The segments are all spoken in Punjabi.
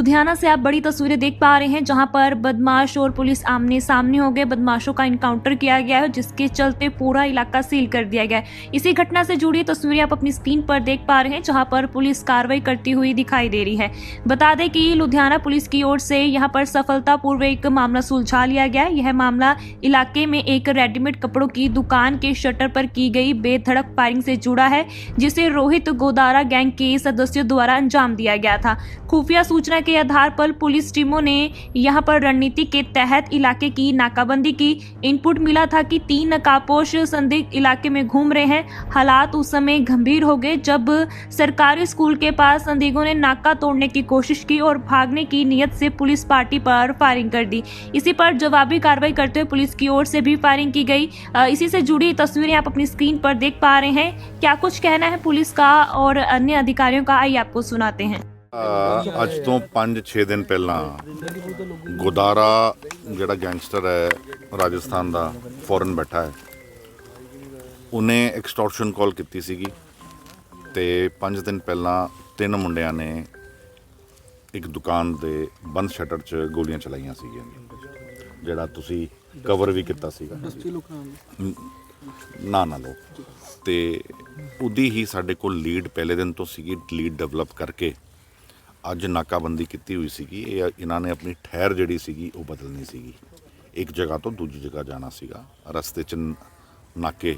लुधियाना से आप बड़ी तस्वीरें देख पा रहे हैं, जहाँ पर बदमाश और पुलिस आमने सामने हो गए। बदमाशों का इनकाउंटर किया गया है, जिसके चलते पूरा इलाका सील कर दिया गया है। इसी घटना से जुड़ी तस्वीरें आप अपनी स्क्रीन पर देख पा रहे हैं, जहाँ पर पुलिस कार्रवाई करती हुई दिखाई दे रही है। बता दें कि लुधियाना पुलिस की ओर से यहाँ पर सफलतापूर्वक एक मामला सुलझा लिया गया यह मामला इलाके में एक रेडीमेड कपड़ों की दुकान के शटर पर की गई बेधड़क फायरिंग से जुड़ा है, जिसे रोहित गोदारा गैंग के सदस्यों द्वारा अंजाम दिया गया था। खुफिया सूचना के आधार पर पुलिस टीमों ने यहाँ पर रणनीति के तहत इलाके की नाकाबंदी की। इनपुट मिला था कि तीन नकाबपोश संदिग्ध इलाके में घूम रहे हैं। हालात उस समय गंभीर हो गए जब सरकारी स्कूल के पास संदिग्धों ने नाका तोड़ने की कोशिश की और भागने की नीयत से पुलिस पार्टी पर फायरिंग कर दी। इसी पर जवाबी कार्रवाई करते हुए पुलिस की ओर से भी फायरिंग की गई। इसी से जुड़ी तस्वीरें आप अपनी स्क्रीन पर देख पा रहे हैं। क्या कुछ कहना है पुलिस का और अन्य अधिकारियों का? आइए आपको सुनाते हैं। ਅ, ਅੱਜ ਤੋਂ 5-6 ਦਿਨ ਪਹਿਲਾਂ ਗੋਦਾਰਾ ਜਿਹੜਾ ਗੈਂਗਸਟਰ ਹੈ ਰਾਜਸਥਾਨ ਦਾ ਫੋਰਨ ਬੈਠਾ ਹੈ। ਉਹਨੇ ਐਕਸਟੋਰਸ਼ਨ ਕਾਲ ਕੀਤੀ ਸੀਗੀ ਤੇ 5 ਦਿਨ ਪਹਿਲਾਂ ਤਿੰਨ ਮੁੰਡਿਆਂ ਨੇ ਇੱਕ ਦੁਕਾਨ ਦੇ ਬੰਦ ਸ਼ਟਰ 'ਚ ਗੋਲੀਆਂ ਚਲਾਈਆਂ ਸੀਗੀਆਂ। ਜਿਹੜਾ ਤੁਸੀਂ ਕਵਰ ਵੀ ਕੀਤਾ ਸੀਗਾ। ਨ- ਨਾ ਨਾ ਲਓ। ਤੇ ਉਹਦੀ ਹੀ ਸਾਡੇ ਕੋਲ ਲੀਡ ਪਹਿਲੇ ਦਿਨ ਤੋਂ ਸੀਗੀ ਲੀਡ ਡਿਵੈਲਪ ਕਰਕੇ ਅੱਜ ਨਾਕਾਬੰਦੀ ਕੀਤੀ ਹੋਈ ਸੀਗੀ, ਇਹ ਇਹਨਾਂ ਨੇ ਆਪਣੀ ਠਹਿਰ ਜਿਹੜੀ ਸੀਗੀ, ਉਹ ਬਦਲਣੀ ਸੀਗੀ। ਇੱਕ ਜਗ੍ਹਾ ਤੋਂ ਦੂਜੀ ਜਗ੍ਹਾ ਜਾਣਾ ਸੀਗਾ। ਰਸਤੇ 'ਚ ਨਾਕੇ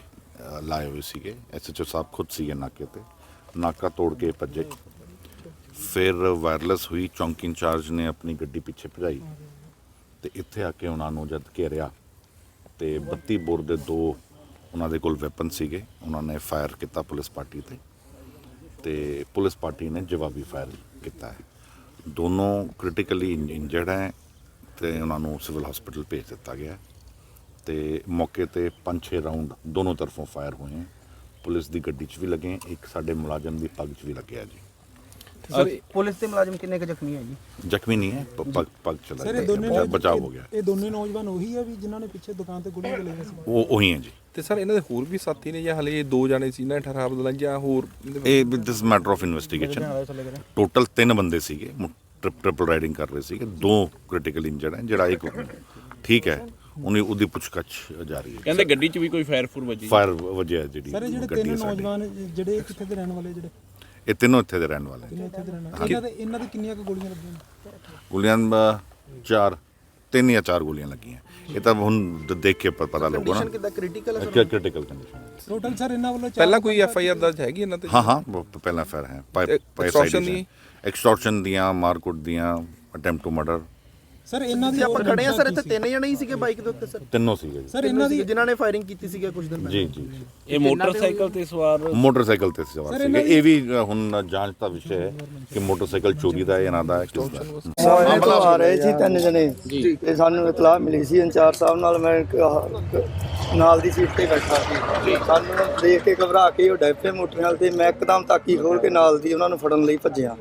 ਲਾਏ ਹੋਏ ਸੀਗੇ। ਐਸਐਚਓ ਸਾਹਿਬ ਖੁਦ ਸੀਗੇ ਨਾਕੇ ਤੇ। ਨਾਕਾ ਤੋੜ ਕੇ ਭੱਜੇ। ਫਿਰ ਵਾਇਰਲੈਸ ਹੋਈ, ਚੌਂਕੀ ਇੰਚਾਰਜ ਨੇ ਆਪਣੀ ਗੱਡੀ ਪਿੱਛੇ ਭਜਾਈ। ਤੇ ਇੱਥੇ ਆ ਕੇ ਉਹਨਾਂ ਨੂੰ ਜਦ ਘੇਰਿਆ ਤੇ 32 ਬੋਰ ਦੇ ਦੋ ਉਹਨਾਂ ਦੇ ਕੋਲ ਵੈਪਨ ਸੀਗੇ। ਉਹਨਾਂ ਨੇ ਫਾਇਰ ਕੀਤਾ ਪੁਲਿਸ ਪਾਰਟੀ ਤੇ। ਤੇ ਪੁਲਿਸ ਪਾਰਟੀ ਨੇ ਜਵਾਬੀ ਫਾਇਰ ਕੀਤਾ ਹੈ। ਦੋਨੋਂ ਕ੍ਰਿਟੀਕਲੀ ਇੰਜਰਡ ਹੈ ਤੇ ਉਹਨਾਂ ਨੂੰ ਸਿਵਲ ਹਸਪੀਟਲ ਭੇਜ ਦਿੱਤਾ ਗਿਆ ਹੈ ਤੇ ਮੌਕੇ ਤੇ 5-6 ਰਾਉਂਡ ਦੋਨੋਂ ਤਰਫੋਂ ਫਾਇਰ ਹੋਏ ਹੈ। ਪੁਲਿਸ ਦੀ ਗੱਡੀ 'ਚ ਵੀ ਲੱਗੇ ਇੱਕ ਸਾਡੇ ਮੁਲਾਜ਼ਮ ਦੀ ਪੱਗ 'ਚ ਵੀ ਲੱਗਿਆ ਜੀ। ਸਰ ਪੁਲਿਸ ਦੇ ਮੁਲਾਜ਼ਮ ਕਿੰਨੇ ਕੁ ਜ਼ਖਮੀ ਹੈ ਜੀ? ਜ਼ਖਮੀ ਨਹੀਂ ਹੈ ਪ- ਪੱਗ ਪੱਗ ਚਲਾ ਸਰ ਇਹ ਦੋਨੇ ਗਿਆ ਬਚਾਅ ਹੋ ਗਿਆ। ਇਹ ਦੋਨੇ ਨੌਜਵਾਨ ਉਹੀ ਆ ਵੀ ਜਿਨ੍ਹਾਂ ਨੇ ਪਿੱਛੇ ਦੁਕਾਨ ਤੇ ਗੋਲੀਆਂ ਚਲਾਈਆਂ ਸੀ? ਉਹ ਉਹੀ ਹੈ ਜੀ। ਤੇ ਸਰ ਇਹਨਾਂ ਦੇ ਹੋਰ ਵੀ ਸਾਥੀ ਨੇ ਜਾਂ ਹਲੇ ਇਹ ਦੋ ਜਾਣੇ ਸੀ ਨਾ 18 ਬਦਲਾਂ ਜਾਂ ਹੋਰ ਇਹਦੇ ਵਿੱਚ? ਇਹ this matter of investigation total ਤਿੰਨ ਬੰਦੇ ਸੀਗੇ ਟ੍ਰਿਪਲ ਰਾਈਡਿੰਗ ਕਰ ਰਹੇ ਸੀਗੇ। ਦੋ ਕ੍ਰਿਟੀਕਲ ਇੰਜਰਡ ਹੈ ਜਿਹੜਾ ਇੱਕ ਠੀਕ ਹੈ ਉਹਨੇ ਉਹਦੀ ਪੁੱਛਗਛ ਜਾਰੀ ਹੈ। ਕਹਿੰਦੇ ਗੱਡੀ 'ਚ ਵੀ ਕੋਈ ਫਾਇਰ ਫੂਰ ਵੱਜੀ। ਫਾਇਰ ਵਜਿਆ ਜਿਹੜੀ ਸਰ ਇਹ ਜਿਹੜੇ ਗੱਡੀ ਹੈ ਤਿੰਨ ਸਾਡੀ। ਨੌਜਵਾਨ ਜਿਹੜੇ ਕਿੱਥੇ ਦੇ ਰਹਿਣ ਵਾਲੇ ਜਿਹੜੇ? ਇਹ ਤਿੰਨੋਂ ਇੱਥੇ ਦੇ ਰਹਿਣ ਵਾਲੇ ਨੇ ਇਹਨਾਂ ਦੇ ਇਹਨਾਂ ਦੇ ਕਿੰਨੀਆਂ ਕੁ ਗੋਲੀਆਂ ਲੱਗੀਆਂ? ਨੇ? ਗੋਲੀਆਂ ਅਹ, ਚਾਰ ਤਿੰਨ ਜਾਂ ਚਾਰ ਗੋਲੀਆਂ ਲੱਗੀਆਂ। ਇਹ ਤਾਂ ਹੁਣ ਦ- ਦੇਖ ਕੇ ਪ- ਪਤਾ ਕੰਡੀਸ਼ਨ ਨਾ। ਕਿਦਾਂ? ਕ੍ਰਿਟੀਕਲ ਹੈ ਕ੍ਰਿਟੀਕਲ ਕੰਡੀਸ਼ਨ ਟੋਟਲ ਸਰ ਇਹਨਾਂ ਵੱਲੋਂ ਚਾਰ ਪਹਿਲਾਂ ਕੋਈ ਐਫ ਆਈ ਆਰ ਦਰਜ ਹੈਗੀ ਇਹਨਾਂ ਤੇ? ਹਾਂ ਹਾਂ ਉਹ ਪ- ਪਹਿਲਾਂ ਫਾਇਰ ਹੈ। ਤੇ extortion ਦੀ? ਐਕਸਟੋਰਸ਼ਨ ਦੀਆਂ ਮਾਰਕੁੱਟ ਦੀਆਂ ਅਟੈਂਪਟ ਟੂ ਮਰਡਰ ਸਰ ਇਹਨਾਂ ਦੀ ਆਪਾਂ ਖੜੇ ਆ ਸਰ ਇੱਥੇ? ਤਿੰਨ ਜਣੇ ਹੀ ਸੀਗੇ ਬਾਈਕ ਦੇ ਉੱਤੇ ਸਰ। ਤਿੰਨੋਂ ਸੀਗੇ ਜੀ। ਸਰ ਇਹਨਾਂ ਦੀ ਜਿਨ੍ਹਾਂ ਨੇ ਫਾਇਰਿੰਗ ਕੀਤੀ ਸੀਗਾ ਕੁਝ ਦਿਨ ਪਹਿਲਾਂ। ਜੀ। ਜੀ ਜੀ। ਇਹ ਮੋਟਰਸਾਈਕਲ ਤੇ ਸਵਾਰ ਮੋਟਰਸਾਈਕਲ ਤੇ ਸਵਾਰ ਸੀਗੇ। ਇਹ ਵੀ ਅ, ਹੁਣ ਜਾਂਚ ਦਾ ਵਿਸ਼ਾ ਹੈ ਕਿ ਮੋਟਰਸਾਈਕਲ ਚੋਰੀ ਦਾ ਹੈ ਇਹਨਾਂ ਦਾ ਹੈ ਕਿਸ ਦਾ ਸਾਰੇ ਤੋਂ ਆ ਰਹੇ ਸੀ ਤਿੰਨ ਜਣੇ ਤੇ ਸਾਨੂੰ ਇਤਲਾਹ ਮਿਲੀ ਸੀ ਇੰਚਾਰਜ ਸਾਹਿਬ ਨਾਲ ਮੈਂ ਇੱਕ ਆਹ ਨਾਲ ਦੀ ਸੀਟ ਤੇ ਬੈਠਾ ਸੀ। ਸਾਨੂੰ ਦੇਖ ਕੇ ਘਬਰਾ ਕੇ ਉਹ ਡੈਪੇ ਮੋਟਰਸਾਈਕਲ ਤੇ ਮੈਂ ਇੱਕਦਮ ਤਾਕੀ ਖੋਲ ਕੇ ਨਾਲ ਦੀ ਉਹਨਾਂ ਨੂੰ ਫੜਨ ਲਈ ਭੱਜਿਆ।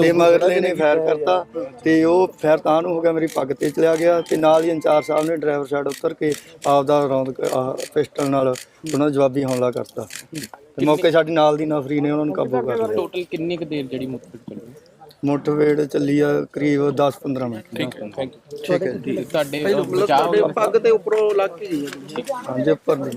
ਤੇ ਮਗਰਲੇ ਨੇ ਫਾਇਰ ਕਰਤਾ ਤੇ ਉਹ ਫਾਇਰ ਤਾਂ ਨੂੰ ਹੋ ਗਿਆ ਮੇਰੀ ਪੱਗ ਤੇ ਚਲਿਆ ਗਿਆ ਤੇ ਨਾਲ ਹੀ ਇੰਚਾਰਜ ਸਾਹਿਬ ਨੇ ਡਰਾਈਵਰ ਸਾਈਡ ਉਤਰ ਕੇ ਆਪਦਾ ਰੌਂਦ ਪਿਸਟਲ ਨਾਲ ਉਹਨਾਂ ਦਾ ਜਵਾਬੀ ਹਮਲਾ ਕਰਤਾ। ਤੇ ਮੌਕੇ ਸਾਡੀ ਨਾਲ ਦੀ ਨਫਰੀ ਨੇ ਉਹਨਾਂ ਨੂੰ ਕਾਬੂ ਕਰ ਲਿਆ। ਟੋਟਲ ਕਿੰਨੀ ਕੁ ਦੇਰ ਜਿਹੜੀ ਮੋਟਰਸਾਈਕਲ ਚੱਲੀ? ਮੋਟਰਵੇੜ ਚੱਲੀ ਆ ਕਰੀਬ 10-15 ਮਿੰਟ। ਠੀਕ ਹੈ ਥੈਂਕ ਯੂ ਠੀਕ ਹੈ। ਜੀ ਤੁਹਾਡੇ ਤੁਹਾਡੇ ਪੱਗ ਤੇ ਉੱਪਰੋਂ ਲੱਗ ਕੇ ਗਈ ਹੈ। ਹਾਂਜੀ ਉੱਪਰ ਦੀ